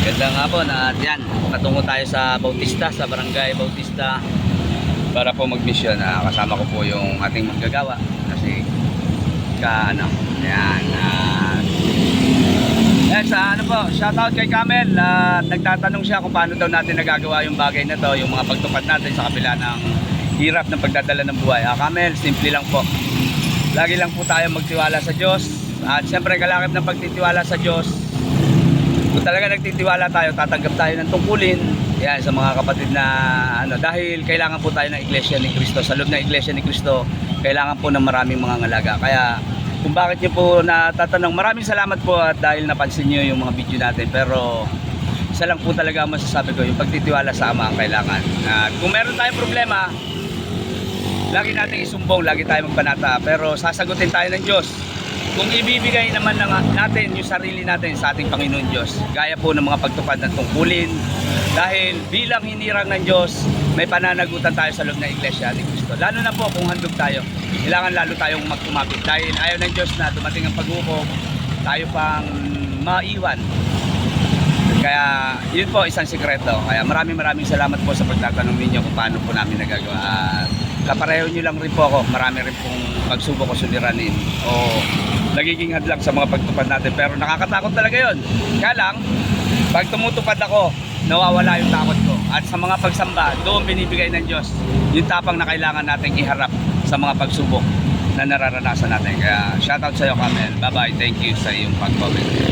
Ganda nga po na yan, patungo tayo sa Bautista, sa Barangay Bautista para po mag-mission. Ah, kasama ko po yung ating manggagawa kasi ka ano, yan. ah, yan sa ano po, shoutout kay Kamel. at nagtatanong siya kung paano daw natin nagagawa yung bagay na to, yung mga pagtupad natin sa kabila ng hirap ng pagdadala ng buhay. Ah, Kamel, simple lang po. Lagi lang po tayo magtiwala sa Diyos. At siyempre, kalakip ng pagtitiwala sa Diyos, kung talaga nagtitiwala tayo, tatanggap tayo ng tungkulin. Yan, sa mga kapatid na ano, dahil kailangan po tayo ng Iglesia ni Cristo. Sa loob ng Iglesia ni Cristo, kailangan po ng maraming mga ngalaga. Kaya kung bakit niyo po natatanong, maraming salamat po at dahil napansin niyo yung mga video natin. Pero isa lang po talaga ang masasabi ko, yung pagtitiwala sa Ama ang kailangan. At kung meron tayong problema, lagi natin isumbong, lagi tayo magpanata. Pero sasagutin tayo ng Diyos. Kung ibibigay naman ng, natin yung sarili natin sa ating Panginoon Diyos, gaya po ng mga pagtupad ng tungkulin, dahil bilang hinirang ng Diyos, may pananagutan tayo sa loob ng Iglesia ni Cristo. Lalo na po kung handog tayo, kailangan lalo tayong magkumapit dahil ayaw ng Diyos na dumating ang paghukom, tayo pang maiwan. Kaya yun po isang sikreto. Kaya maraming maraming salamat po sa pagtatanong ninyo kung paano po namin nagagawa. Kapareho nyo lang rin po ako. Marami rin pong pagsubok o suliranin o nagiging hadlang sa mga pagtupad natin. Pero nakakatakot talaga yun. Kaya lang, pag tumutupad ako, nawawala yung takot ko. At sa mga pagsamba, doon binibigay ng Diyos yung tapang na kailangan nating iharap sa mga pagsubok na nararanasan natin. Kaya shoutout sa iyo, Kamel. Bye-bye. Thank you sa iyong pag-comment.